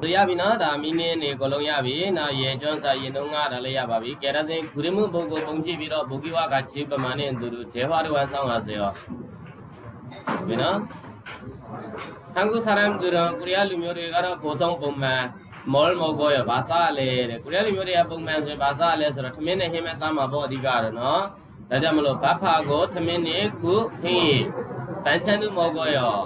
သူရပြီနော်ဒါမီနင်းနေအကုန်လုံးရပြီနော်ရေကျွန်းစာရင်တုံးငါဒါလည်းရပါပြီကဲဒါစဉ်ဂုရမှုပုဂ္ဂိုလ်ပုံကြည့်ပြီးတော့ဘုကိဝကချေပမာနဲ့သူတို့ဂျေဝါရဝန်ဆောင်ပါစေရောပြီနော်ဟန်ကူဆရမ်ဒူရန်ကိုရီးယားလူမျိုးတွေကတော့ပုံသုံးပုံမှန်မော်လ်မော်ကိုရဘာသာလဲတဲ့ကိုရီးယားလူမျိုးတွေကပုံမှန်ဆိုရင်ဘာသာလဲဆိုတော့ထမင်းနဲ့ဟင်းမဲ့စားမှာပေါ့အဓိကတော့နော်ဒါကြောင့်မလို့ဘဖာကိုထမင်းနဲ့ခုဟင်းပန်းချန်သူမော်ကိုရော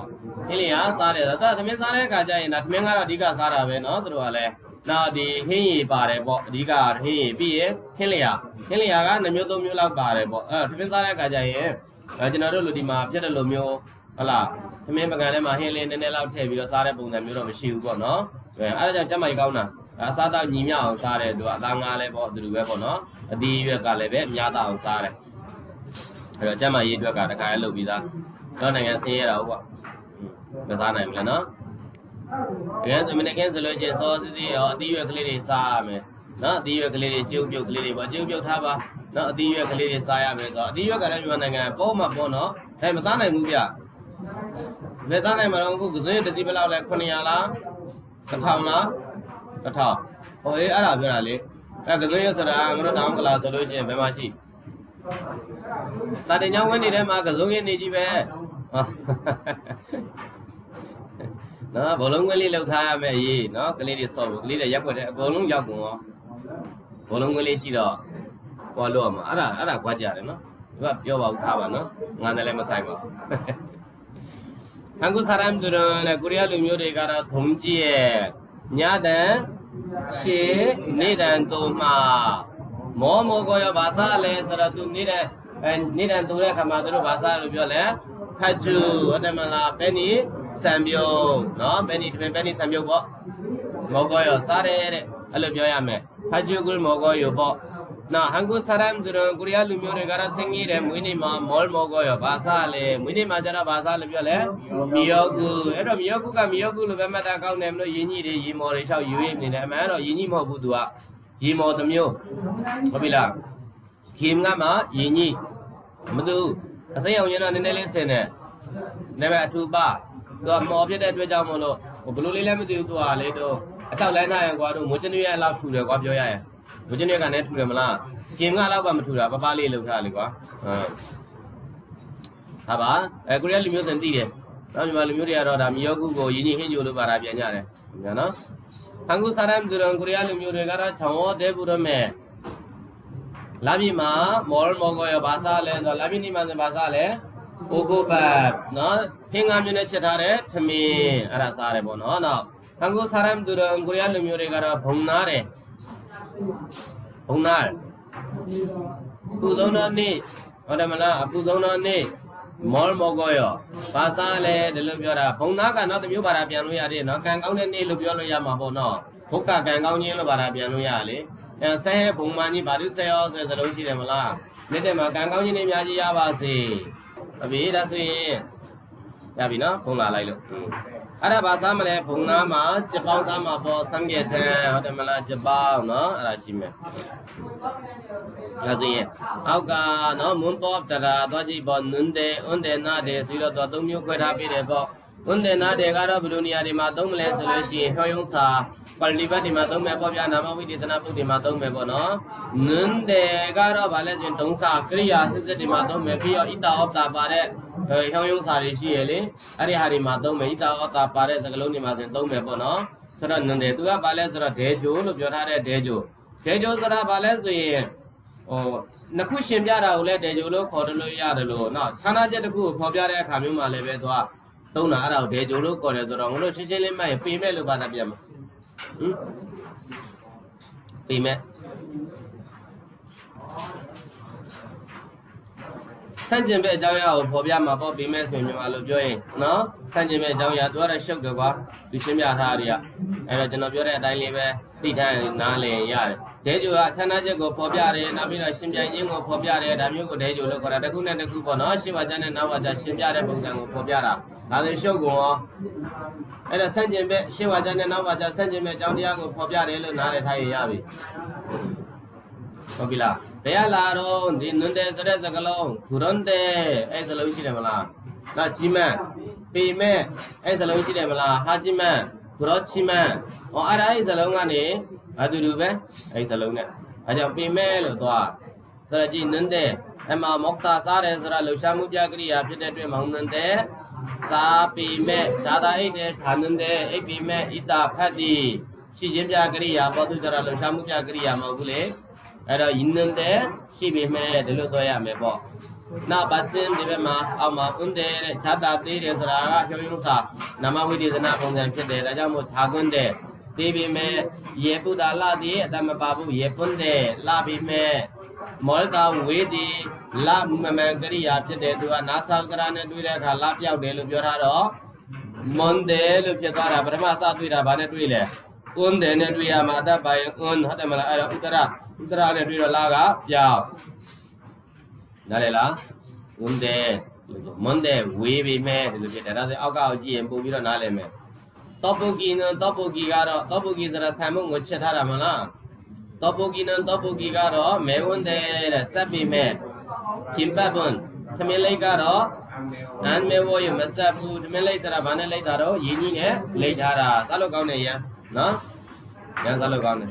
ဟင်းလျာစားတယ်ဒါသမင်းစားတဲ့အခါကျရင်ဒါသမင်းကတော့အဓိကစားတာပဲเนาะသူတို့ကလည်းနောက်ဒီဟင်းရီပါတယ်ပေါ့အဓိကဟင်းရီပြီးရင်ဟင်းလျာဟင်းလျာက2မျိုး3မျိုးလောက်ပါတယ်ပေါ့အဲသမင်းစားတဲ့အခါကျရင်အဲကျွန်တော်တို့လူဒီမှာပြတ်တဲ့လိုမျိုးဟလာသမင်းပကံထဲမှာဟင်းလေးနည်းနည်းလောက်ထည့်ပြီးတော့စားတဲ့ပုံစံမျိုးတော့မရှိဘူးပေါ့เนาะအဲအဲဒါကြောင့်ကျမကြီးကောင်းတာဒါစားတော့ညီမြအောင်စားတယ်သူကအသားငါးလဲပေါ့သူတို့ပဲပေါ့เนาะအဒီရွက်ကလည်းပဲအများသားအောင်စားတယ်အဲတော့ကျမကြီးအတွက်ကတခါလဲလုပ်ပြီးသားတော့နိုင်ငံဆင်းရဲတာဟုတ်ပေါ့ မစားနိုင်ဘူးလေနော်တကယ်ဆိုမနေ့ကဆိုလို့ရှိရင်စောစီစီရောအသီးရွက်ကလေးတွေစားရမယ်နော်အသီးရွက်ကလေးတွေကျုပ်ပြုတ်ကလေးတွေပေါ့ကျုပ်ပြုတ်ထားပါနော်အသီးရွက်ကလေးတွေစားရမယ်ဆိုတော့အသီးရွက်ကလည်းမြန်မာနိုင်ငံပေါ်မှာပေါ့နော်ဒါမစားနိုင်ဘူးဗျဘယ်စားနိုင်မှာတော့အခုကစွန်းရတစ်စီးဘယ်လောက်လဲ900လား1000လား1000ဟိုအေးအဲ့ဒါပြောတာလေအဲကစွန်းရဆိုတာငါတို့တောင်ကလာဆိုလို့ရှိရင်ဘယ်မှာရှိစာတင်ကြောင်းဝင်နေတဲ့မှာကစွန်းရနေကြီးပဲဟော နော်ဘလုံးကလေးလောက်ထားရမယ်အေးနော်ကလေးတွေဆော့ဖို့ကလေးတွေရက်ွက်တဲ့အကုန်လုံးရောက်ကုန်ရောဘလုံးကလေးရှိတော့ဟောလို့ရမှာအဲ့ဒါအဲ့ဒါကြွားကြတယ်နော်ဒီကပြောပါဦးထားပါနော်ငါနဲ့လည်းမဆိုင်ပါဘူးဟန်ကူဆာရမ်ဒူရန်နဲ့ကိုရီးယားလူမျိုးတွေကတော့ထုံကြည့်ရဲ့ညတန်ရှေနေတန်တို့မှာမောမောကိုရဘာသာလဲဆိုတော့သူနေတန်အဲနေတန်တို့တဲ့ခါမှာသူတို့ဘာသာလို့ပြောလဲဖတ်ကျူဟုတ်တယ်မလားဘယ်နည်း စံပြုံးနော်ဘယ်နည်းဘယ်နည်းစံပြုံးပေါ့မောကိုရစားတယ်တဲ့အဲ့လိုပြောရမယ်ဖတ်ကျူကမောကိုရပေါ့နော်ဟန်ကူဆာရမ်ဒူရန်ကိုရီးယားလူမျိုးတွေကတော့စင်ကြီးတယ်မွေးနေ့မှာမောလ်မောကိုရဘာသာလဲမွေးနေ့မှာကျတော့ဘာသာလို့ပြောလဲမီယောကူအဲ့တော့မီယောကူကမီယောကူလို့ပဲမှတ်တာကောင်းတယ်မလို့ယင်းကြီးတွေရေမော်တွေလျှောက်ယူရနေတယ်အမှန်တော့ယင်းကြီးမဟုတ်ဘူးသူကရေမော်တစ်မျိုးဟုတ်ပြီလားခေမကမှယင်းကြီးမတူအစိမ်းအောင်ရင်တော့နည်းနည်းလေးဆင်တယ်ဒါပေမဲ့အထူပါ သူကမော်ဖြစ်တဲ့အတွက်ကြောင့်မလို့ဟိုဘလို့လေးလည်းမသိဘူးသူကလေတော့အထောက်လန်းနိုင်ကွာတို့မိုးချနွေရဲ့အလောက်ထူတယ်ကွာပြောရရင်မိုးချနွေကလည်းထူတယ်မလားကင်ကအလောက်ကမထူတာပပလေးလောက်ထားလေကွာဟမ်ဟာပါအဲကိုရီးယားလူမျိုးစင်သိတယ်နော်မြန်မာလူမျိုးတွေကတော့ဒါမီယောကုကိုယင်းကြီးဟင်းဂျိုလို့ပါတာပြန်ကြတယ်ညာနော်ဟန်ကူဆာရမ်ဒူရန်ကိုရီးယားလူမျိုးတွေကတော့ချောင်းဝတဲဘူးရမယ်လာပြီမှာမော်လ်မော်ကိုရဘာသာလဲဆိုတော့လာပြီနေမှာစဘာသာလဲ အိုကိုဘတ်နော်ဟင်းကားမျိုးနဲ့ချက်ထားတဲ့ထမင်းအဲ့ဒါစားတယ်ပေါ့နော်နောက်ဟန်ကူဆာရမ်ဒူရန်ကိုရီးယားလူမျိုးတွေကတော့ဘုံနာတယ်ဘုံနာပူသုံးတော်နေ့ဟုတ်တယ်မလားအပူသုံးတော်နေ့မော်လ်မော်ကိုရဘာသာလဲဒီလိုပြောတာဘုံသားကနောက်တစ်မျိုးပါတာပြန်လို့ရတယ်နော်ကံကောင်းတဲ့နေ့လို့ပြောလို့ရမှာပေါ့နော်ဘုတ်ကကံကောင်းခြင်းလို့ပါတာပြန်လို့ရလေအဲဆဲဘုံမကြီးဘာလို့ဆဲရောဆိုတဲ့သလုံးရှိတယ်မလားနေ့တည်းမှာကံကောင်းခြင်းတွေအများကြီးရပါစေ အဘေးဒါဆိုရင်ရပြီနော်ဘုံလာလိုက်လို့အဲ့ဒါဘာစားမလဲဘုံသားမှာကြပောင်းစားမှာပေါ့ဆမ်ကဲဆန်ဟုတ်တယ်မလားကြပောင်းနော်အဲ့ဒါရှိမယ်ဒါဆိုရင်အောက်ကနော်မွန်ပေါ်တရာသွားကြည့်ပေါ့နွန်းတယ်အွန်းတယ်နာတယ်ဆိုတော့တော့သုံးမျိုးခွဲထားပေးတယ်ပေါ့အွန်းတယ်နာတယ်ကတော့ဘယ်လိုနေရာတွေမှာသုံးမလဲဆိုလို့ရှိရင်ဟောယုံစာ ပါဠိဘတ်ဒီမှာသုံးမယ်ပေါ့ဗျာနာမဝိသေသနာပုဒ်ဒီမှာသုံးမယ်ပေါ့နော်နွန်းတယ်ကတော့ဗာလဲဆိုရင်ဒုံစာကရိယာစစ်စစ်ဒီမှာသုံးမယ်ပြီးတော့ဣတာဩပတာပါတဲ့ဟောယုံစာတွေရှိရလေအဲ့ဒီဟာတွေမှာသုံးမယ်ဣတာဩတာပါတဲ့စကလုံးတွေမှာဆိုရင်သုံးမယ်ပေါ့နော်ဆိုတော့နွန်းတယ်သူကဗာလဲဆိုတော့ဒဲဂျိုလို့ပြောထားတဲ့ဒဲဂျိုဒဲဂျိုဆိုတာဗာလဲဆိုရင်ဟိုနှစ်ခုရှင်ပြတာကိုလည်းတေဂျိုလို့ခေါ်တယ်လို့ရတယ်လို့နော်ခြားနာချက်တစ်ခုကိုဖော်ပြတဲ့အခါမျိုးမှာလည်းပဲသူကသုံးတာအဲ့ဒါကိုဒေဂျိုလို့ခေါ်တယ်ဆိုတော့ငါတို့ရှင်းရှင်းလေးမှတ်ရင်ပေမဲ့လို့ဘာသာပြမှာ ဟမ်ပေမဲ့စန့်ကျင်ဘက်အကြောင်းအရာကိုဖော်ပြမှာပေါ့ပေမဲ့ဆိုရင်မြန်မာလိုပြောရင်နော်စန့်ကျင်ဘက်အကြောင်းအရာသူကတော့ရှုပ်တယ်ကွာသူရှင်းပြထားတာတွေကအဲ့တော့ကျွန်တော်ပြောတဲ့အတိုင်းလေးပဲသိထားရင်နားလည်ရတယ်ဒဲဂျိုကချမ်းသာချက်ကိုဖော်ပြတယ်နောက်ပြီးတော့ရှင်ပြိုင်ခြင်းကိုဖော်ပြတယ်ဒါမျိုးကိုဒဲဂျိုလို့ခေါ်တာတစ်ခုနဲ့တစ်ခုပေါ့နော်ရှင်းပါကြတဲ့နောက်ပါကြရှင်ပြတဲ့ပုံစံကိုဖော်ပြတာ ဒါဆိုရှုပ်ကုန်ရောအဲ့ဒါစန့်ကျင်ဘက်ရှင်းပါကြတဲ့နောက်ပါကြစန့်ကျင်ဘက်အကြောင်းတရားကိုဖော်ပြတယ်လို့နားလည်ထားရင်ရပြီဟုတ်ပြီလားဘယ်ကလာတော့ဒီနွန်းတဲ့ဆိုတဲ့စကလုံးဂုရွန်တဲ့အဲ့စလုံးရှိတယ်မလားနောက်ကြီးမန်ပေမဲ့အဲ့စလုံးရှိတယ်မလားဟာကြီးမန်ဂရောချိမန်ဟောအဲ့ဒါအဲ့ဒီစလုံးကနေအတူတူပဲအဲ့ဒီစလုံးနဲ့အဲကြောင့်ပေမဲ့လို့သွားဆိုတော့ကြည့်နန်းတဲ့ အမမောက္တာစားတယ်ဆိုတာလှူရှားမှုပြကရိယာဖြစ်တဲ့အတွက်မောင်းနန်းတဲ့စားပေမဲ့ဇာတာအိတ်တဲ့ခြာနန်းတဲ့အိတ်ပေမဲ့ဣတာဖတ်တိရှိခြင်းပြကရိယာပေါ်သူကြတာလှူရှားမှုပြကရိယာမဟုတ်ဘူးလေအဲ့တော့ယင်းနန်းတဲ့ရှိပေမဲ့ဒီလိုသွားရမယ်ပေါ့နောက်ပါစင်ဒီဘက်မှာအောက်မှာဥန်းတဲ့ခြာတာသေးတယ်ဆိုတာကဖြောယုံစာနာမဝိဒေသနာပုံစံဖြစ်တယ်ဒါကြောင့်မို့ခြာကွန်းတဲ့သေးပေမဲ့ရေပုဒ္ဒါလာတိအတမပါဘူးရေပွန်းတဲ့လာပေမဲ့ မောလတာဝေဒီလမမန်ကရိယာဖြစ်တယ်သူကနာသာကရနဲ့တွေ့တဲ့အခါလပြောက်တယ်လို့ပြောထားတော့မွန်တယ်လို့ဖြစ်သွားတာပထမစတွေ့တာဘာနဲ့တွေ့လဲဥန်းတယ်နဲ့တွေ့ရမှာအတတ်ပါရင်ဥန်းဟုတ်တယ်မလားအဲ့တော့ဥတရဥတရနဲ့တွေ့တော့လာကပြောက်နားလေလားဥန်းတယ်မွန်တယ်ဝေးပြီမဲ့ဒီလိုဖြစ်တယ်ဒါဆိုအောက်ကအောက်ကြည့်ရင်ပို့ပြီးတော့နားလည်မယ်တောပုတ်ကီနံတောပုတ်ကီကတော့တောပုတ်ကီဆိုတာဆံမုံကိုချက်ထားတာမလား တောပုဂိနံတောပုဂိကတော့မဲဝန်းတဲ့တဲ့စက်ပိမဲ့ခင်ပတ်ပွန်သမင်းလိုက်ကတော့အန်မဲဝရမဆက်ဘူးသမင်းလိုက်တာဗာနဲ့လိုက်တာတော့ရင်းကြီးနဲ့လိုက်ထားတာစလို့ကောင်းနေရန်နော်ရန်စလို့ကောင်းတယ်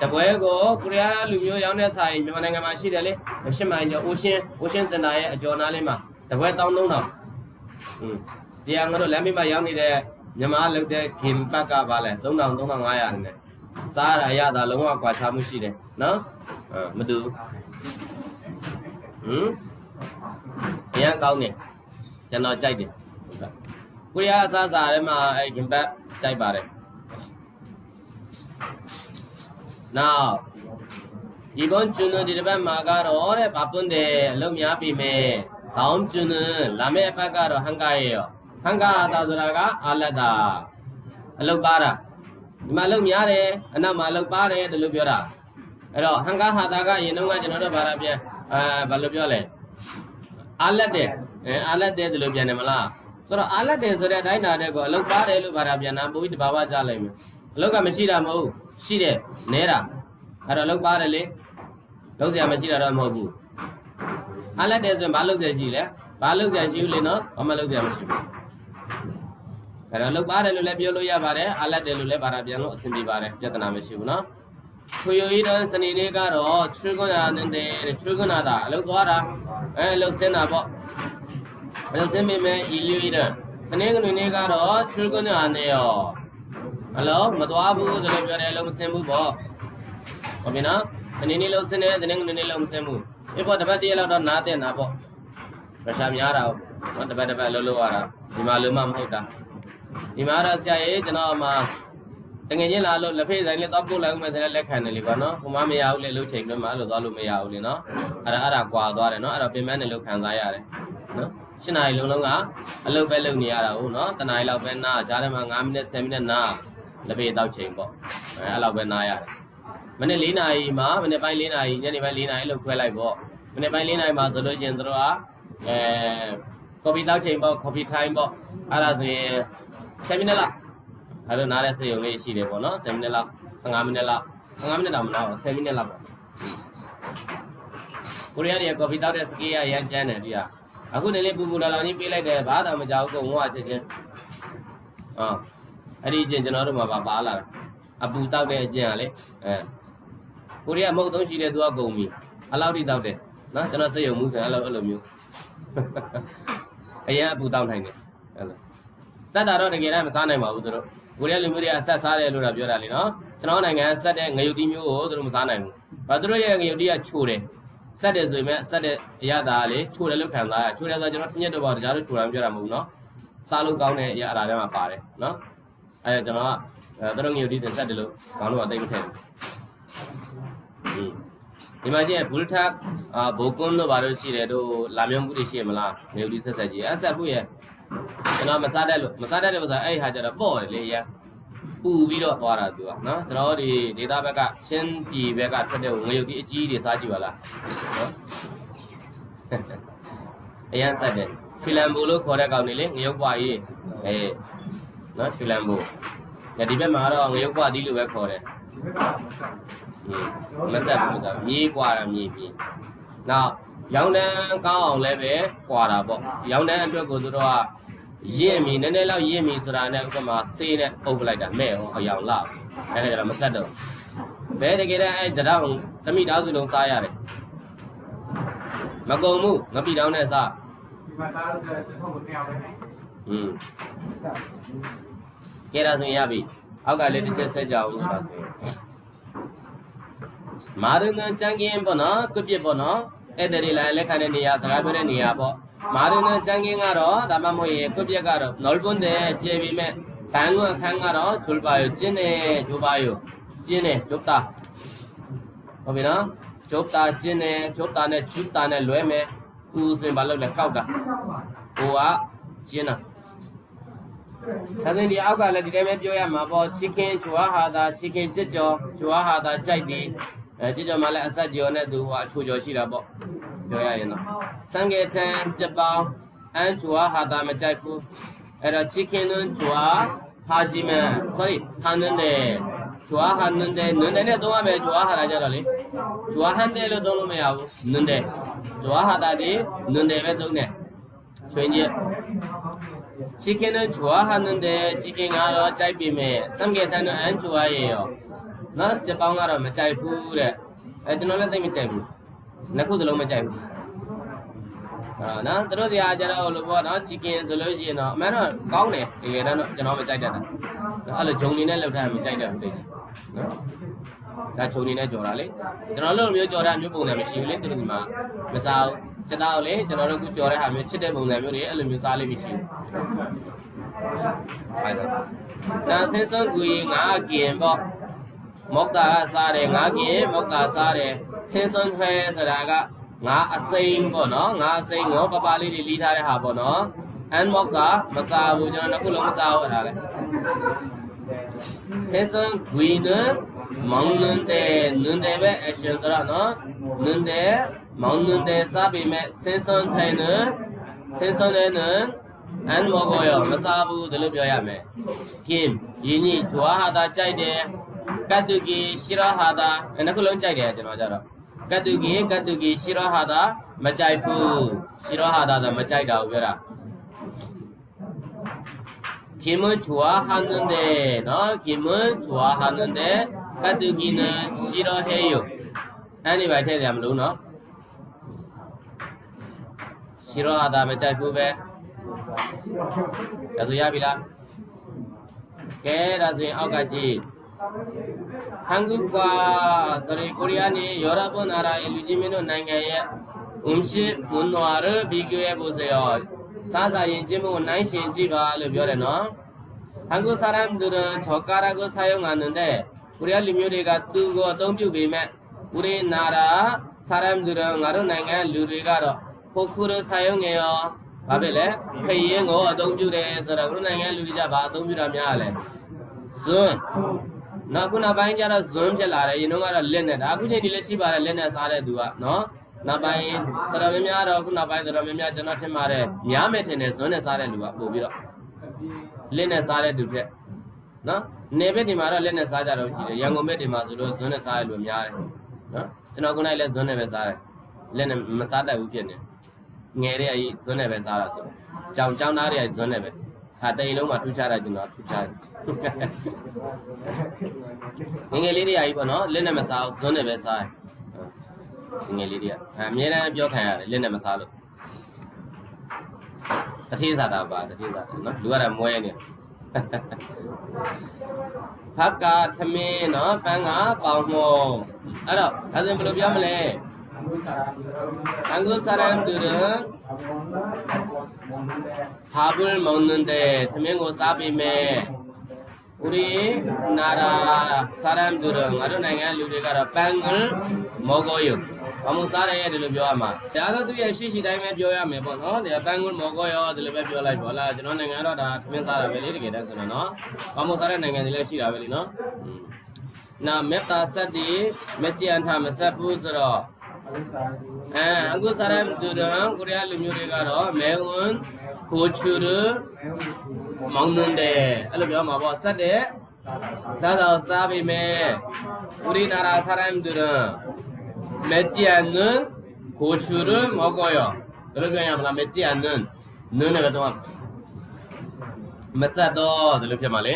တပွဲကိုကိုရီးယားလူမျိုးရောင်းတဲ့ဆိုင်မြန်မာနိုင်ငံမှာရှိတယ်လေရှစ်မိုင်ကျော် Ocean Ocean Center ရဲ့အကျော်နားလေးမှာတပွဲတောင်းသုံးတော့อืมတရားငါတို့လမ်းဘေးမှာရောင်းနေတဲ့မြန်မာလုတ်တဲ့ခင်ပတ်ကပါလဲ3000 3500နဲ့ စားရရတာလုံးဝကွာခြားမှုရှိတယ်နော်အဲမတူဟမ်အရင်ကောင်းတယ်ကျွန်တော်ကြိုက်တယ်ကိုရီးယားအစားအစာထဲမှာအဲခင်ပတ်ကြိုက်ပါတယ်နောက်ဒီဘုံကျွန်းဒီတစ်ပတ်မှာကတော့တဲ့ဘာပွန်းတယ်အလုံးများပြီမဲ့ခေါင်းကျွန်းလာမယ့်အပတ်ကတော့ဟန်ကာရဲ့ရောဟန်ကာသာဆိုတာကအာလက်တာအလုတ်ပါတာ ဒီမှာလုံများတယ်အနောက်မှာလုံပါတယ်ဒီလိုပြောတာအဲ့တော့ဟန်ကာဟာတာကရင်တော့ကကျွန်တော်တို့ဘာသာပြန်အာဘာလို့ပြောလဲအာလက်တယ်အဲအာလက်တယ်ဒီလိုပြန်တယ်မလားဆိုတော့အာလက်တယ်ဆိုတဲ့အတိုင်းနာတဲ့ကောအလုတ်ပါတယ်လို့ဘာသာပြန်တာပို့ပြီးတဘာဝကြားလိုက်မယ်အလုတ်ကမရှိတာမဟုတ်ရှိတယ်နဲတာအဲ့တော့အလုတ်ပါတယ်လေလုံးစရာမရှိတာတော့မဟုတ်ဘူးအာလက်တယ်ဆိုရင်ဘာလုပ်စရာရှိလဲဘာလုပ်စရာရှိဘူးလေနော်ဘာမှလုပ်စရာမရှိဘူး အဲ့တော့လုတ်ပါတယ်လို့လည်းပြောလို့ရပါတယ်အလက်တယ်လို့လည်းပါတာပြန်လို့အဆင်ပြေပါတယ်ပြဿနာမရှိဘူးနော်ထွေယိုဤတော့စနေနေ့ကတော့ချွေးကွန်းနာတဲ့ချွေးကွန်းနာတာအလုတ်သွားတာအဲအလုတ်ဆင်းတာပေါ့အလုတ်ဆင်းမိမယ်ဤလျူဤတော့စနေကနေ့ကတော့ချွေးကွန်းနာနေရောအလုတ်မသွားဘူးဒါလည်းပြောတယ်အလုတ်မဆင်းဘူးပေါ့ဟုတ်ပြီနော်စနေနေ့လို့ဆင်းတယ်စနေကနေ့လို့မဆင်းဘူးဒီပေါ်တပတ်တည်းလောက်တော့နားတဲ့နာပေါ့ရရှာများတာဟုတ်နော်တပတ်တပတ်လှုပ်လှုပ်ရတာဒီမှာလုံးမမဟုတ်တာ ဒီမှာတော့ဆရာကြီးကျွန်တော်မှတငယ်ချင်းလာလို့လက်ဖေးဆိုင်လေးတော့ပို့လိုက်ဦးမယ်ဆိုတဲ့လက်ခံတယ်လေကွာနော်ဟိုမှမရဘူးလေလှုပ်ချိန်ပြမှာလို့သွားလို့မရဘူးလေနော်အဲ့ဒါအဲ့ဒါကွာသွားတယ်နော်အဲ့တော့ပြင်ပန်းနဲ့လှုပ်ခံစားရတယ်နော်ရှင်းနာရီလုံးလုံးကအလုပ်ပဲလုပ်နေရတာဟုတ်နော်တနားရီလောက်ပဲနားကြားထဲမှာ9မိနစ်10မိနစ်နားလက်ဖေးတောက်ချိန်ပေါ့အဲအဲ့လောက်ပဲနားရတယ်မနေ့4နာရီမှာမနေ့ပိုင်း4နာရီညနေပိုင်း4နာရီလှုပ်ခွဲလိုက်ပေါ့မနေ့ပိုင်း4နာရီမှာဆိုလို့ချင်းတို့ကအဲ ကော်ဖီတောက်ချိန်ပေါ့ကော်ဖီထိုင်းပေါ့အဲ့ဒါဆိုရင်7မိနစ်လောက်အဲ့လိုနားတဲ့စေယုံလေးရှိတယ်ပေါ့နော်7မိနစ်လောက်15မိနစ်လောက်15မိနစ်တော့မလောက်7မိနစ်လောက်ပေါ့ကိုရီးယားတွေကကော်ဖီတောက်တဲ့စကေးကရမ်းကျန်းတယ်ဒီကအခုနေလေးပူပူလာလာကြီးပေးလိုက်တယ်ဘာသာမကြောက်ကုန်ဝါချက်ချင်းဟောအဲ့ဒီအကျင့်ကျွန်တော်တို့မှာပါပါလာတာအပူတောက်တဲ့အကျင့်ကလေအဲကိုရီးယားမဟုတ်သုံးရှိတဲ့သူကကုန်ပြီအလောက်ထိတောက်တယ်နော်ကျွန်တော်စေယုံမှုဆိုအဲ့လိုအဲ့လိုမျိုး အရင်အပူတောက်နိုင်တယ်အဲ့လိုစက်တာတော့တကယ်တမ်းမစားနိုင်ပါဘူးသူတို့ကိုရီးယားလူမျိုးတွေကဆက်စားတယ်လို့တော့ပြောတာလေနော်ကျွန်တော်နိုင်ငံဆက်တဲ့ငရုတ်တီးမျိုးကိုသူတို့မစားနိုင်ဘူးဘာသူတို့ရဲ့ငရုတ်တီးကချိုတယ်ဆက်တယ်ဆိုရင်ဆက်တဲ့အရသာလေချိုတယ်လို့ခံစားရချိုတယ်ဆိုတော့ကျွန်တော်တညက်တော့ပါတခြားလို့ချိုတာမပြောတာမဟုတ်ဘူးနော်စားလို့ကောင်းတဲ့အရာအရာတွေမှာပါတယ်နော်အဲကျွန်တော်ကအဲသူတို့ငရုတ်တီးတင်ဆက်တယ်လို့ခေါင်းတော့တိတ်မထည့်ဘူး ဒီမှာကျရင်ဘူလထက်အာဘိုကွန်းတို့ဘာလို့ရှိတယ်တို့လာမျိုးမှုတွေရှိရမလားငရုတ်တီးဆက်ဆက်ကြီးအဆက်ဖို့ရဲ့ကျွန်တော်မစားတတ်လို့မစားတတ်တဲ့ဥစ္စာအဲ့ဒီဟာကျတော့ပေါ့တယ်လေရပူပြီးတော့သွားတာသူကနော်ကျွန်တော်ဒီဒေတာဘက်ကရှင်းပြည်ဘက်ကထွက်တဲ့ငရုတ်ကြီးအကြီးတွေစားကြည့်ပါလားနော်အရန်ဆက်တယ်ဖီလန်ဘူလို့ခေါ်တဲ့ကောင်တွေလေငရုတ်ပွားကြီးအေးနော်ဖီလန်ဘူဒီဘက်မှာတော့ငရုတ်ပွားသီးလို့ပဲခေါ်တယ်မဆက်ဘူး ကမြေးကွာတာမြေးမြေးနောက်ရောင်းတန်းကောင်းအောင်လည်းပဲကွာတာပေါ့ရောင်းတန်းအတွက်ကိုသူတို့ကရင့်မီနည်းနည်းလောက်ရင့်မီဆိုတာနဲ့ဥပမာဆေးနဲ့အုပ်ပလိုက်တာမဲ့ဟောအယောင်လောက်အဲ့ဒါကြတော့မဆက်တော့ဘယ်တကယ်တမ်းအဲ့တရောင်တမိသားစုလုံးစားရတယ်မကုံမှုငပိတောင်းနဲ့စားဒီမှာသားတို့ကထုတ်ကိုတရားပဲနေอืมကဲဒါဆိုရင်ရပြီအောက်ကလေးတစ်ချက်ဆက်ကြအောင်ဆိုတာဆိုရင် မာရဏကြံကင်းပေါ့နော်ကုပြစ်ပေါ့နော်အဲ့ဒါတွေလည်းလက်ခံတဲ့နေရာစကားပြောတဲ့နေရာပေါ့မာရဏကြံကင်းကတော့ဒါမှမဟုတ်ရင်ကုပြစ်ကတော့နော်ပွန်းတဲ့ကျေပြီးမဲ့ဘန်ကွအခန်းကတော့ဂျူပါယိုကျင်းနေဂျူပါယိုကျင်းနေဂျုပ်တာဟုတ်ပြီနော်ဂျုပ်တာကျင်းနေဂျုပ်တာနဲ့ဂျုပ်တာနဲ့လွဲမယ်ဦးစင်ဘာလို့လဲကောက်တာဟိုကကျင်းတာဒါဆိုရင်ဒီအောက်ကလည်းဒီတိုင်းပဲပြောရမှာပေါ့ချီခင်ဂျွာဟာတာချီခင်ကြက်ကြော်ဂျွာဟာတာကြိုက်တယ် အဲကြက်ကြော်မှလည်းအဆက်ကြော်နဲ့သူဟိုအချိုကြော်ရှိတာပေါ့ပြောရရင်တော့စံငယ်ထန်ကြက်ပေါင်းအန်ဂျွာဟာတာမကြိုက်ဘူးအဲ့တော့ချီခင်နွန်းဂျွာဟာဂျီမန် sorry ဟာနန်းတယ်ဂျွာဟာနန်းတယ်နန်းတယ်နဲ့သုံးရမယ်ဂျွာဟာတာကြတော့လေဂျွာဟန်တယ်လို့သုံးလို့မရဘူးနန်းတယ်ဂျွာဟာတာဒီနန်းတယ်ပဲသုံးတယ်ချွင်းကြီး chicken နဲ့ jua ဟာနေတဲ့ chicken ကတော့ကြိုက်ပြီမဲ့စံကေတန်နဲ့အန် jua ရေရော နော်ဂျပန်ကတော့မကြိုက်ဘူးတဲ့အဲကျွန်တော်လည်းသိမကြိုက်ဘူးနှစ်ခုစလုံးမကြိုက်ဘူးအာနော်သူတို့စရာကြတော့လို့ပေါ့နော် chicken ဆိုလို့ရှိရင်တော့အမှန်တော့ကောင်းတယ်တကယ်တော့ကျွန်တော်မကြိုက်တတ်တာအဲ့လိုဂျုံနေနဲ့လောက်ထားမကြိုက်တတ်ဘူးတဲ့နော်ဒါဂျုံနေနဲ့ကြော်တာလေကျွန်တော်တို့လိုမျိုးကြော်တာမျိုးပုံစံမရှိဘူးလေသူတို့ဒီမှာမစားဘူးကျွန်တော်လေကျွန်တော်တို့ခုကြော်တဲ့ဟာမျိုးချစ်တဲ့ပုံစံမျိုးတွေအဲ့လိုမျိုးစားလေးမရှိဘူးအဲ့ဒါဒါဆင်းစွန်ကူရင်ငါကင်ပေါ့ မောက္ကာကစားတယ်ငါကင်မောက္ကာစားတယ်ဆင်းစွန်ဖဲဆိုတာကငါအစိမ်းပေါ့နော်ငါအစိမ်းငေါပပလေးတွေလီးထားတဲ့ဟာပေါ့နော်အန်မောက္ကာမစားဘူးကျွန်တော်နှစ်ခုလုံးမစားဘူးအဲ့ဒါပဲဆင်းစွန်ကူရင်မောင်နန်းတဲ့နန်းတဲ့ပဲအရှင်ဆိုတော့နော်နန်းတဲ့မောင်နန်းတဲ့စားပြီးမဲ့ဆင်းစွန်ဖဲနော်ဆင်းစွန်နဲ့နော်အန်မောကိုရောမစားဘူးဒါလို့ပြောရမယ်။ခင်ယင်းကြီးဂျွာဟာတာကြိုက်တယ်။ ကတ်တူကီရှိရဟာတာအဲ့နှစ်ခုလုံးကြိုက်တယ်ကျွန်တော်ကြတော့ကတ်တူကီကတ်တူကီရှိရဟာတာမကြိုက်ဘူး။ရှိရဟာတာတော့မကြိုက်တာကိုပြောတာ။ခင်မဂျွာဟာနန်တဲ့နော်ခင်မဂျွာဟာနန်တဲ့ကတ်တူကီနဲ့ရှိရဟဲယိုအဲ့ဒီပဲထည့်ကြမလို့နော်။ရှိရဟာတာမကြိုက်ဘူးပဲ။ဒါဆိုရပြီလားကဲဒါဆိုရင်အောက်ကကြည့် ဟန်ဂုကွာဆိုရင်ကိုရီးယားနဲ့ယောရပနာရာရဲ့လူကြီးမင်းတို့နိုင်ငံရဲ့အုံရှိမွန်နွာရဘီကျူရဲ့ဘုစေရောစားစားရင်ကျင်းဖို့နိုင်ရှင်ကြည့်ပါလို့ပြောတယ်နော်ဟန်ဂုစာရမ်ဒူရချောကာရာကိုစာယုံငါနတဲ့ကိုရီးယားလူမျိုးတွေကသူ့ကိုအသုံးပြုပေမဲ့ဦးရေနာရာစာရမ်ဒူရငါတို့နိုင်ငံလူတွေကတော့ပိုခုရစာယုံငယ်ရောဘာဖြစ်လဲခရင်ကိုအသုံးပြုတယ်ဆိုတော့ခုနိုင်ငံလူတွေကြဘာအသုံးပြုတာများလဲဇွန်း နောက်ခုနောက်ပိုင်းကျတော့ဇွန်းဖြစ်လာတယ်ရင်တော့ကတော့လက်နဲ့ဒါအခုချိန်ဒီလက်ရှိပါတယ်လက်နဲ့စားတဲ့သူကနော်နောက်ပိုင်းတော်တော်များများတော့ခုနောက်ပိုင်းတော်တော်များများကျွန်တော်ထင်ပါတယ်များမယ်ထင်တယ်ဇွန်းနဲ့စားတဲ့လူကပို့ပြီးတော့လက်နဲ့စားတဲ့သူထက်နော်နေဘက်ဒီမှာတော့လက်နဲ့စားကြတော့ရှိတယ်ရန်ကုန်ဘက်ဒီမှာဆိုလို့ဇွန်းနဲ့စားတဲ့လူများတယ်နော်ကျွန်တော်ခုနကလည်းဇွန်းနဲ့ပဲစားတယ်လက်နဲ့မစားတတ်ဘူးဖြစ်နေတယ်ငယ်တဲ့အကြီးဇွန်းနဲ့ပဲစားတာဆိုကြောင်ကြောင်သားတွေကဇွန်းနဲ့ပဲ ဟာတိန်လုံးမှာထူးခြားတာကျွန်တော်ထူးခြားတယ်ငယ်ငယ်လေးတွေအကြီးပေါ့နော်လက်နဲ့မစားဘူးဇွန်းနဲ့ပဲစားတယ်ငယ်လေးတွေကအမြဲတမ်းပြောခံရတယ်လက်နဲ့မစားလို့တတိစားတာပါတတိစားတယ်နော်လူကတော့မွဲနေဖက်ကသမင်းနော်ပန်းကပေါင်မောအဲ့တော့ဒါဆိုရ ဟာဘုလ်မုန်နန်တဲ့သမင်းကိုစားပေးမယ်ဥရိနာရာစာရမ်ဒူရငါတို့နိုင်ငံလူတွေကတော့ပန်ဂလ်မောဂိုယုဘာမို့စားရဲတယ်လို့ပြောရမှာဒါဆိုသူရဲ့ရှိရှိတိုင်းပဲပြောရမယ်ပေါ့နော်ဒါပန်ဂလ်မောဂိုယောဒီလိုပဲပြောလိုက်ပေါ့လားကျွန်တော်နိုင်ငံတော့ဒါသမင်းစားတာပဲလေတကယ်တမ်းဆိုတော့နော်ဘာမို့စားတဲ့နိုင်ငံတွေလည်းရှိတာပဲလေနော်နာမေတ္တာစက်ဒီမကြံထားမဆက်ဘူးဆိုတော့ အဲအခုစားရမ်ဒူရန်ကိုရီးယားလူမျိုးတွေကတော့မဲဝန်ကိုချူရမောင်နွန်းတယ်အဲ့လိုပြောမှာပေါ့ဆက်တယ်စားတော့စားပြီမဲကိုရီးနာရာစားရမ်ဒူရန်မဲကျန်နွန်းကိုချူရမောကောယောဒါလိုပြောရမလားမဲကျန်နွန်းနွန်းနဲ့တော့မဆက်တော့ဒါလိုဖြစ်မှာလေ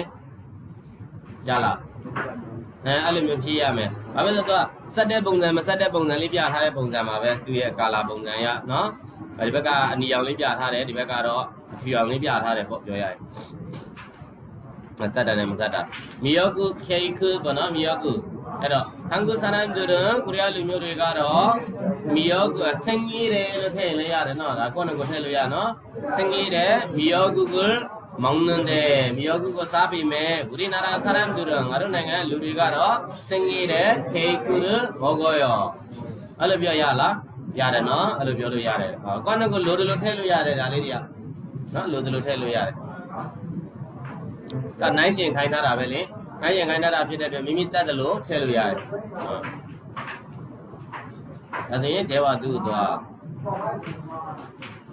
ရလား အဲအဲ့လိုမျိုးဖြည့်ရမယ်ဘာဖြစ်လို့လဲဆိုတော့ဆက်တဲ့ပုံစံမဆက်တဲ့ပုံစံလေးပြထားတဲ့ပုံစံမှာပဲသူ့ရဲ့ကာလာပုံစံရနော်ဒီဘက်ကအနီရောင်လေးပြထားတယ်ဒီဘက်ကတော့အဖြူရောင်လေးပြထားတယ်ပေါ့ပြောရရင်မဆက်တာနဲ့မဆက်တာမီယောကူခေခုပေါ့နော်မီယောကူအဲ့တော့ဟန်ကူဆာရမ်ဒူရကိုရီးယားလူမျိုးတွေကတော့မီယောကူဆင်းကြီးတယ်လို့ထည့်လို့ရတယ်နော်ဒါကိုယ့်နဲ့ကိုယ်ထည့်လို့ရနော်ဆင်းကြီးတယ်မီယောကူက မောင်းနေတဲ့မြေယောက်ကိုစားပြီးမယ်ဂုရိနာရာဆရမ်ဒူရငါတို့နိုင်ငံလူတွေကတော့စင်ကြီးတဲ့ခေကူရမောကောယောအဲ့လိုပြောရလားရတယ်နော်အဲ့လိုပြောလို့ရတယ်ဟောကိုယ့်နဲ့ကိုလိုတယ်လို့ထည့်လို့ရတယ်ဒါလေးတွေကနော်လိုတယ်လို့ထည့်လို့ရတယ်ဒါနိုင်ရှင်ခိုင်းထားတာပဲလေနိုင်ရှင်ခိုင်းထားတာဖြစ်တဲ့အတွက်မိမိတတ်တယ်လို့ထည့်လို့ရတယ်ဒါဆိုရင်ဒေဝသူသွား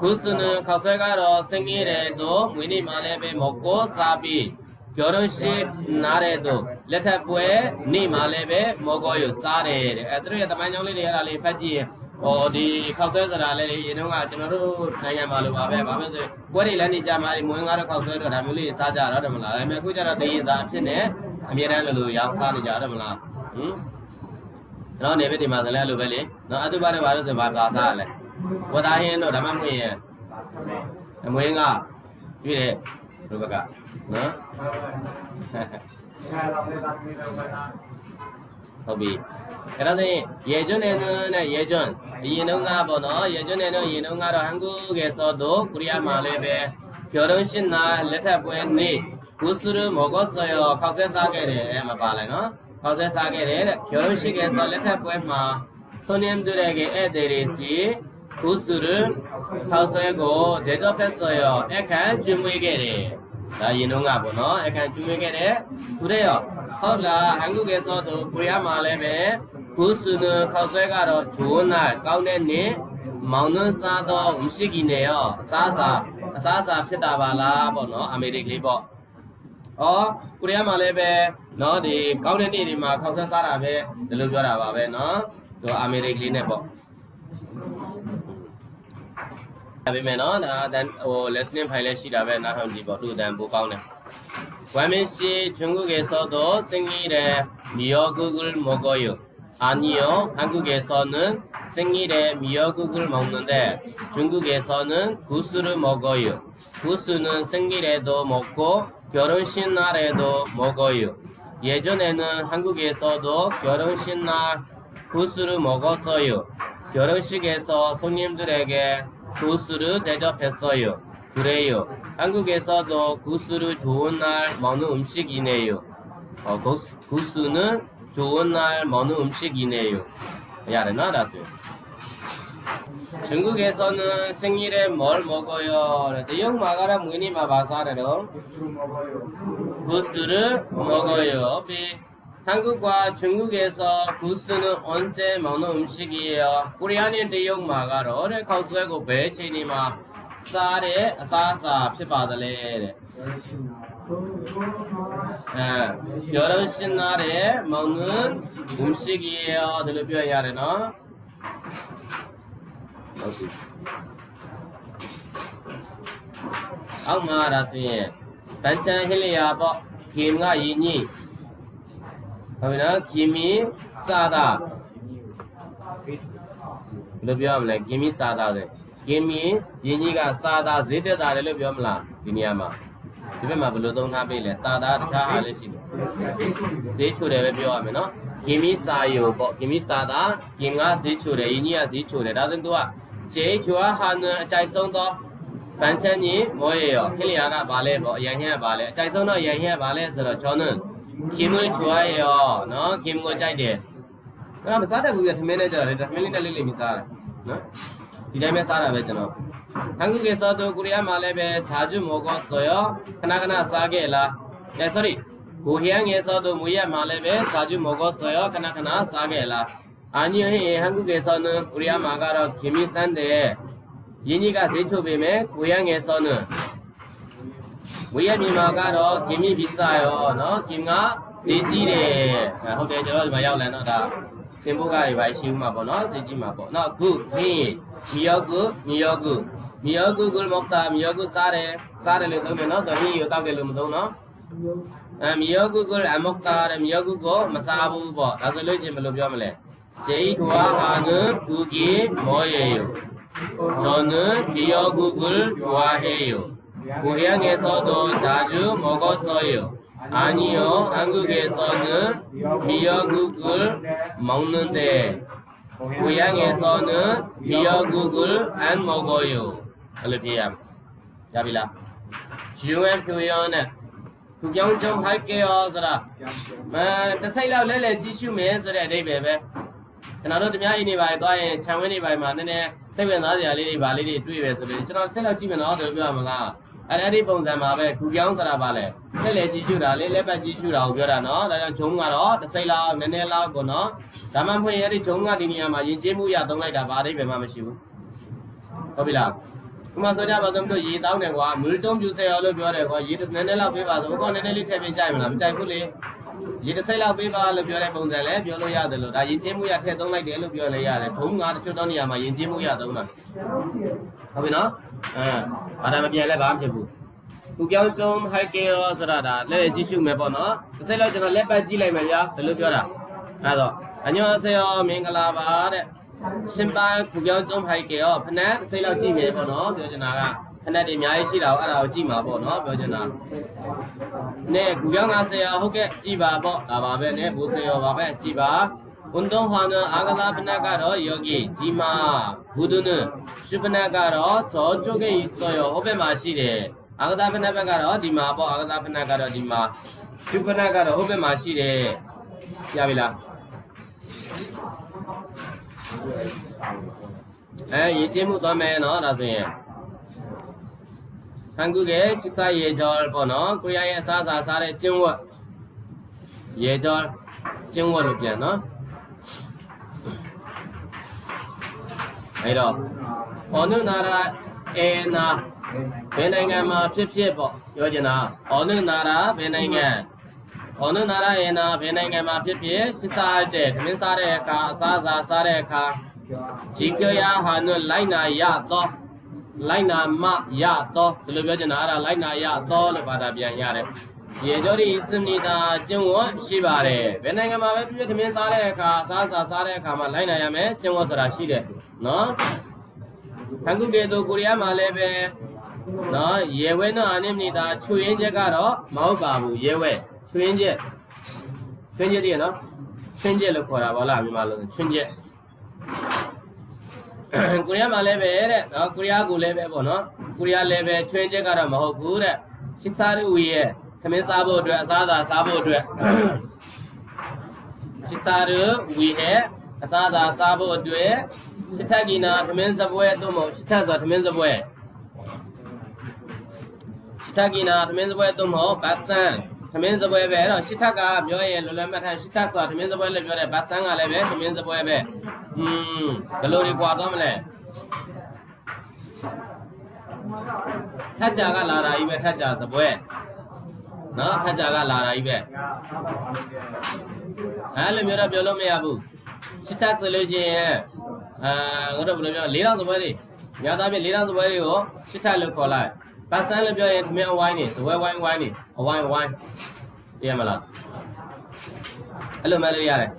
ကုသနခောက်ဆွဲကတော့စင်ကြီးတဲ့တော့မွေးနေ့မှာလည်းပဲမကောစားပြီးပြောတော့ရှိနားတဲ့တော့လက်ထပ်ပွဲနေ့မှာလည်းပဲမောကောရစားတယ်တဲ့အဲသူတို့ရဲ့တမန်ကျောင်းလေးတွေအဲ့ဒါလေးဖတ်ကြည့်ရင်ဟောဒီခောက်ဆွဲဆိုတာလည်းလေရင်တော့ကကျွန်တော်တို့နိုင်ငံမှာလိုပါပဲဘာပဲဆိုပွဲတွေလည်းနေကြမှာဒီမွေးငါတော့ခောက်ဆွဲတော့ဒါမျိုးလေးစားကြတော့တယ်မလားဒါပေမဲ့အခုကျတော့တရင်စားဖြစ်နေအမြဲတမ်းလိုလိုရောင်းစားနေကြတယ်မလားဟင်ကျွန်တော်နေပဲဒီမှာဆိုလည်းအဲ့လိုပဲလေနော်အတူပါတယ်ဘာလို့ဆိုဘာသာစားလဲ ဝတ်သားဟင်းတော့ဓမ္မမွေးရင်အမွေးကကျွေးတယ်ဘုဘကနော်ငါတော့လည်းတာမီးတော့ကနာဟုတ်ပြီအဲ့ဒါဆိုရင်ရေကျွန်းနယ်နဲ့ရေကျွန်းဒီရင်တုန်းကပေါ့နော်ရေကျွန်းနယ်နဲ့ရင်တုန်းကတော့ဟန်ကူကဲစောတော့ကိုရီးယားမှာလည်းပဲကျော်ရုံးရှင်နာလက်ထပ်ပွဲနေ့ကုစရမောဂဆောယောခောက်ဆက်စားခဲ့တယ်အဲမပါလိုက်နော်ခောက်ဆက်စားခဲ့တယ်တဲ့ကျော်ရုံးရှိကဲစောလက်ထပ်ပွဲမှာဆွန်နမ်ဒူရဲကဧည့်သည်တွေစီ ကုစရခောက်ဆက်ကိုဒေတော့ဖက်ဆောယောအခန်းကျွေးမွေးခဲ့တယ်ဒါရင်တုန်းကပေါ့နော်အခန်းကျွေးမွေးခဲ့တယ်သူတဲ့ရောဟုတ်လားဟန်ကုကေဆိုတော့ကိုရီးယားမှာလည်းပဲကုစုနခောက်ဆွဲကတော့ဂျိုးနာကောင်းတဲ့နေ့မောင်နှန်းစားတော့ဝရှိကီနေရောအစားအစာအစားအစာဖြစ်တာပါလားပေါ့နော်အမေရိကလေးပေါ့။အော်ကိုရီးယားမှာလည်းပဲနော်ဒီကောင်းတဲ့နေ့တွေမှာခောက်ဆွဲစားတာပဲဒီလိုပြောတာပါပဲနော်။သူအမေရိကလေးနဲ့ပေါ့။ ဒါပေမဲ့နော်ဒါတန်ဟို listening file လည်းရှိတာပဲနားထောင်ကြည့်ပေါ့သူ့အတန်ပိုကောင်းတယ်။ 와민씨 중국에서도 생일에 미역국을 먹어요. 아니요, 한국에서는 생일에 미역국을 먹는데 중국에서는 구스를 먹어요. 구스는 생일에도 먹고 결혼식 날에도 먹어요. 예전에는 한국에서도 결혼식 날 구스를 먹었어요. 결혼식에서 손님들에게 구스를 대접했어요. 그래요. 한국에서도 구스를 좋은 날 먹는 음식이네요. 어, 구수, 구수는 좋은 날 먹는 음식이네요. 야레나라죠. 중국에서는 생일에 뭘 먹어요? 대형 마가라 무늬 마바사르롱 구수를 먹어요. 비. 한국과 중국에서 구스는 언제 먹는 음식이에요? 코리안의 뉴욕마가 로를 가수하고 베치니마 쌀에 사사 피바들레 네, 결혼식 날에 먹는 음식이에요. 들려줘야 되나? 다시. 악마라스에 단체 힐리아버 김가 이니 ဟုတ်ပြီနော်ခင်မီစာတာဘယ်လိုပြောရမလဲခင်မီစာတာဆိုခင်မီယင်းကြီးကစာတာဈေးတက်တာတယ်လို့ပြောမလားဒီနေရာမှာဒီဘက်မှာဘယ်လိုသုံးထားပေးလဲစာတာတခြားဟာလည်းရှိတယ်ဈေးချိုတယ်ပဲပြောရမယ်နော်ခင်မီစာယိုပေါ့ခင်မီစာတာခင်ကဈေးချိုတယ်ယင်းကြီးကဈေးချိုတယ်ဒါဆိုရင် तू ကကျေးချိုဟာနအကြိုက်ဆုံးတော့ပန်းချမ်းကြီးမောရေရောဟိလျာကဘာလဲပေါ့အရန်ဟင်းကဘာလဲအကြိုက်ဆုံးတော့အရန်ဟင်းကဘာလဲဆိုတော့ကျွန်တော် ခင်မွေးချွားရောနော်ခင်မွေးကြိုက်တယ်အဲ့ဒါမစားတတ်ဘူးပြထမင်းနဲ့ကြတယ်ထမင်းလေးနဲ့လေးလေးမစားတယ်နော်ဒီတိုင်းပဲစားတာပဲကျွန်တော်ဟန်ကူကေစားတော့ကိုရီးယားမှာလည်းပဲခြာကျွမောကောဆော်ရောခဏခဏစားခဲ့လားအဲ sorry ကိုဟီယန်ငယ်စားတော့မွေရမှာလည်းပဲခြာကျွမောကောဆော်ရောခဏခဏစားခဲ့လားအာညဟေဟန်ကူကေစားတော့ကိုရီးယားမှာကတော့ခင်မီစန်းတယ်ယင်းကြီးကဈေးချုပ်ပေးမယ်ကိုရီးယားငယ်စားတော့ ဝေရမြန်မာကတော့ခင်မီပိစာရောနော်ခင်ကဈေးကြီးတယ်အဲဟုတ်တယ်ကျွန်တော်ဒီမှာရောက်လာတော့ဒါသင်္ဘောကားတွေပါရှိဦးမှာပေါ့နော်ဈေးကြီးမှာပေါ့နော်ခုဟင်းမီယောကုမီယောကုမီယောကုကုလမောက်တာမီယောကုစားတယ်စားတယ်လို့သုံးတယ်နော်တော့ဟင်းရောတောက်တယ်လို့မသုံးနော်အမယောကုကုအမုတ်တာရမယောကုကိုမစားဘူးပေါ့ဒါဆိုလို့ချင်းဘယ်လိုပြောမလဲဂျေထွာဟာနကုကီမောယေယဇောနမယောကုကုထွာဟေယ ကိုရငယ်သောတော့ဇာကျူမောကောဆောယအာနိယောအင်္ဂုကေသောနမယောကုကုမောင်နန်တဲ့ကိုရငယ်သောနမယောကုကုအန်မောကောယအဲ့လိုပြရမယ်ရပြီလား UN ဖြူရောနဲ့သူကြောင်းကြောင်းဟိုက်ကေရောဆိုတာမတစ်စိတ်လောက်လဲလဲကြည့်ရှုမယ်ဆိုတဲ့အဓိပ္ပာယ်ပဲကျွန်တော်တို့တများအိနေပါသွားရင်ခြံဝင်းနေပါမှာနည်းနည်းစိတ်ဝင်စားစရာလေးတွေဗာလေးတွေတွေ့ပဲဆိုပြီးကျွန်တော်ဆက်လောက်ကြည့်မယ်နော်ဆိုပြောရမလား အဲ့အဲ့ဒီပုံစံမှာပဲခုကြောင်းဆိုတာဗာလဲလဲလဲကြည့်ရှုတာလေးလက်ပတ်ကြည့်ရှုတာကိုပြောတာနော်ဒါကြောင့်ဂျုံကတော့တစ်စိတ်လောက်နည်းနည်းလောက်ပေါ့နော်ဒါမှမဟုတ်ရင်အဲ့ဒီဂျုံကဒီနေရာမှာယဉ်ကျေးမှုရသုံးလိုက်တာဗာအဓိပ္ပာယ်မှမရှိဘူးဟုတ်ပြီလားဥမာဆိုကြပါတော့တို့ရေတောင်းတယ်ကွာမူတုံးပြူဆဲရောလို့ပြောတယ်ကွာရေတစ်နည်းနည်းလောက်ပေးပါဆိုဟောနည်းနည်းလေးထည့်ပေးကြိုက်မလားမကြိုက်ဘူးလေရေတစ်စိတ်လောက်ပေးပါလို့ပြောတဲ့ပုံစံလဲပြောလို့ရတယ်လို့ဒါရင်ကျင်းမှုရထည့်သုံးလိုက်တယ်လို့ပြောလဲရတယ်ထုံးငါတချို့တော့နေရာမှာရင်ကျင်းမှုရသုံးတာဟုတ်ပြီနော် အဲဘာသာမပြန်လဲဘာမှမဖြစ်ဘူးသူကြောင်းကျုံဟိုက်ကေရောဆိုတာဒါလက်လက်ကြည့်ရှုမယ်ပေါ့နော်တစ်စိတ်လောက်ကျွန်တော်လက်ပတ်ကြည့်လိုက်မယ်ဗျာဘယ်လိုပြောတာအဲတော့အညောအစေရောမင်္ဂလာပါတဲ့ရှင်ပန်းခုကြောင်းကျုံဟိုက်ကေရောဖနက်တစ်စိတ်လောက်ကြည့်မယ်ပေါ့နော်ပြောချင်တာကခဏတည်းအများကြီးရှိတာကိုအဲ့ဒါကိုကြည့်မှာပေါ့နော်ပြောချင်တာနဲ့ကူပြောင်းငါဆရာဟုတ်ကဲ့ကြည့်ပါပေါ့ဒါပါပဲနဲ့ဘူဆရာပါပဲကြည့်ပါ 운동화는 아가나브나가로 여기 지마 부두는 슈브나가로 저쪽에 있어요. 호베마시리 아가다브나가로 디마 보 아가다브나가로 디마 슈브나가로 호베마시레. 야빌라. 에, 이 제목도 매너 나중에. 한국의 식사 예절 번호 코리아의 사사사의 찡워 예절 찡워로 변어 အဲ့တော့အောနုနာရာအေနာဘယ်နိုင်ငံမှာဖြစ်ဖြစ်ပေါ့ပြောချင်တာအောနုနာရာဘယ်နိုင်ငံအောနုနာရာအေနာဘယ်နိုင်ငံမှာဖြစ်ဖြစ်စစ်စားတဲ့တမင်းစားတဲ့အခါအစားအစာစားတဲ့အခါဂျီကျော်ယာဟာနုလိုက်နာရတော့လိုက်နာမရတော့ဒီလိုပြောချင်တာအဲ့ဒါလိုက်နာရတော့လို့ဘာသာပြန်ရတယ်ရေကြောဒီစနိတာကျင့်ဝတ်ရှိပါတယ်ဘယ်နိုင်ငံမှာပဲပြည့်ပြည့်သမင်းစားတဲ့အခါစားစားစားတဲ့အခါမှာလိုက်နိုင်ရမယ်ကျင့်ဝတ်ဆိုတာရှိတယ် နော်ဟန်ကုကေတိုကိုရီးယားမှာလည်းပဲနော်ရေဝဲနော်အနိမနေတာချွေရင်ချက်ကတော့မဟုတ်ပါဘူးရေဝဲချွေရင်ချက်ချွေရင်ချက်တည်းရနော်ချွင်းချက်လို့ခေါ်တာဗောလားမြန်မာလိုချွင်းချက်ကိုရီးယားမှာလည်းပဲတဲ့နော်ကိုရီးယားကိုလည်းပဲပေါ့နော်ကိုရီးယားလည်းပဲချွင်းချက်ကတော့မဟုတ်ဘူးတဲ့ရှစ်စားရူရဲ့ခမင်းစားဖို့အတွက်အစားအစာစားဖို့အတွက်ရှစ်စားရူဝီရဲ့ အစားအစာစားဖို့အတွက်ရှစ်ထက်ကီနာခမင်းစပွဲသို့မဟုတ်ရှစ်ထက်ဆိုတာခမင်းစပွဲရှစ်ထက်ကီနာခမင်းစပွဲသို့မဟုတ်ဘတ်ဆန်ခမင်းစပွဲပဲအဲ့တော့ရှစ်ထက်ကပြောရင်လွယ်လွယ်မှတ်ထားရှစ်ထက်ဆိုတာခမင်းစပွဲလည်းပြောတယ်ဘတ်ဆန်ကလည်းပဲခမင်းစပွဲပဲอืมဘယ်လိုတွေကြွာသွားမလဲထက်ကြကလာတာကြီးပဲထက်ကြစပွဲနော်ထက်ကြကလာတာကြီးပဲအဲ့လိုမျိုးတော့ပြောလို့မရဘူး ရှစ်ထက်ဆိုလို့ရှိရင်အဲငါတို့ဘယ်လိုပြော၄တောင်စပွဲတွေညသားပြ၄တောင်စပွဲတွေကိုရှစ်ထက်လို့ခေါ်လိုက်ပတ်စမ်းလို့ပြောရင်သမင်းအဝိုင်းနေစပွဲဝိုင်းဝိုင်းနေအဝိုင်းဝိုင်းသိရမလားအဲ့လိုမှလို့ရတယ်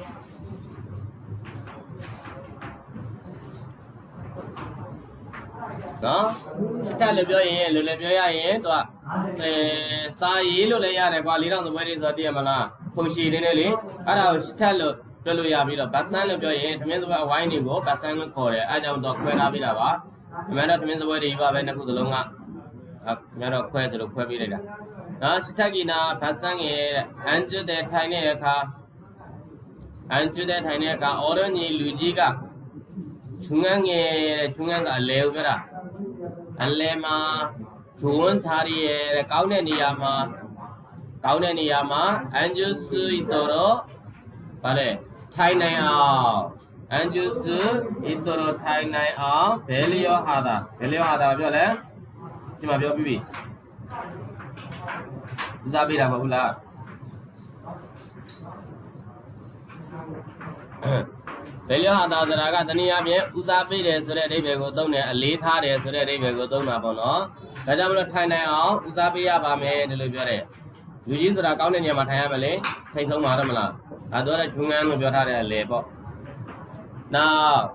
နော်စစ်တပ်လည်းပြောရင်လွယ်လွယ်ပြောရရင်သူကအဲစာရေးလို့လည်းရတယ်ကွာ၄တောင်သပွဲတွေဆိုတော့သိရမလားဖုန်ရှည်လေးနဲ့လေအဲ့ဒါကိုစစ်တပ်လို့ ပြောလို့ရပြီးတော့ဘတ်ဆန်းလို့ပြောရင်သမင်းသပွဲအဝိုင်းတွေကိုဘတ်ဆန်းလို့ခေါ်တယ်အဲကြောင့်တော့ခွဲထားပေးတာပါအမှန်တော့သမင်းသပွဲတွေပါပဲနှစ်ခုသလုံးကအဲခင်ဗျားတော့ခွဲသလိုခွဲပေးလိုက်တာနော်စစ်တပ်ကနာဘတ်ဆန်းရဲ့အန်ကျွတ်တဲ့ထိုင်တဲ့အခါအန်ကျွတ်တဲ့ထိုင်တဲ့အခါအော်ရညီလူကြီးကချွန်းငန်းငယ်တဲ့ချွန်းငန်းကအလဲကိုပြောတာအလဲမှာဂျုံချာရီရဲ့ကောင်းတဲ့နေရာမှာကောင်းတဲ့နေရာမှာအန်ဂျူစဤတော်တော့ ဗါလဲထိုင်နိုင်အောင်အန်ဂျူစဤတော်တော့ထိုင်နိုင်အောင်ဘယ်လျောဟာတာဘယ်လျောဟာတာပြောလဲဒီမှာပြောပြီးပြီဦးစားပေးတာမဟုတ်လားဘယ်လျောဟာတာဆိုတာကတနည်းအားဖြင့်ဦးစားပေးတယ်ဆိုတဲ့အဓိပ္ပာယ်ကိုသုံးတယ်အလေးထားတယ်ဆိုတဲ့အဓိပ္ပာယ်ကိုသုံးတာပေါ့နော်ဒါကြောင့်မလို့ထိုင်နိုင်အောင်ဦးစားပေးရပါမယ်ဒီလိုပြောတယ်လူကြီးဆိုတာကောင်းတဲ့နေရာမှာထိုင်ရမယ်လေထိတ်ဆုံးပါတော့မလား 아너라 중요한 절하랴 레버 나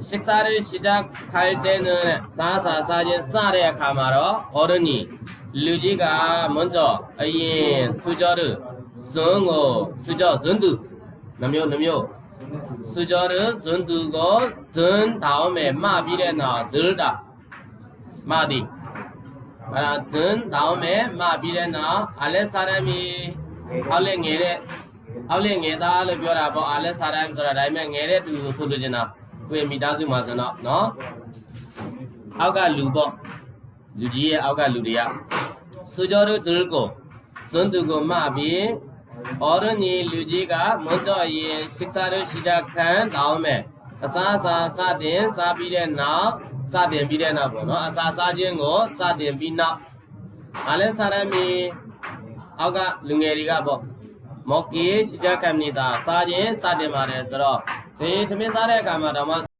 식사를 시작할 때는 사사사진 사레 가마로 어른이 류지가 먼저 이 수저를 성어 수저 쓴두 남요 남요 수저를 쓴두고 든 다음에 마비에 나들다 마디 든 다음에 마비에 나 알레 사람이 알레 녜레 အောက်လက်ငယ်သားလို့ပြောတာပေါ့အားလက်စားတိုင်းဆိုတာဒါပေမဲ့ငယ်တဲ့သူကိုဆိုလိုချင်တာကိုယ်မိသားစုမှာဆိုတော့နော်အောက်ကလူပေါ့လူကြီးရဲ့အောက်ကလူတွေကစူကြောတို့သူကိုစွန်းသူကိုမှပြီးအော်ရနီလူကြီးကမွန်ကြော်ရင်ရှိစားတို့ရှိတာခံတောင်းမယ်အစားအစာစတင်စားပြီးတဲ့နောက်စတင်ပြီးတဲ့နောက်ပေါ့နော်အစာစားခြင်းကိုစတင်ပြီးနောက်အားလဲစားရမီအောက်ကလူငယ်တွေကပေါ့ မော်ကေရှိကြကံနေတာစာချင်းစတင်ပါတယ်ဆိုတော့ဒီသမင်းစားတဲ့အခါမှာဓမ္မ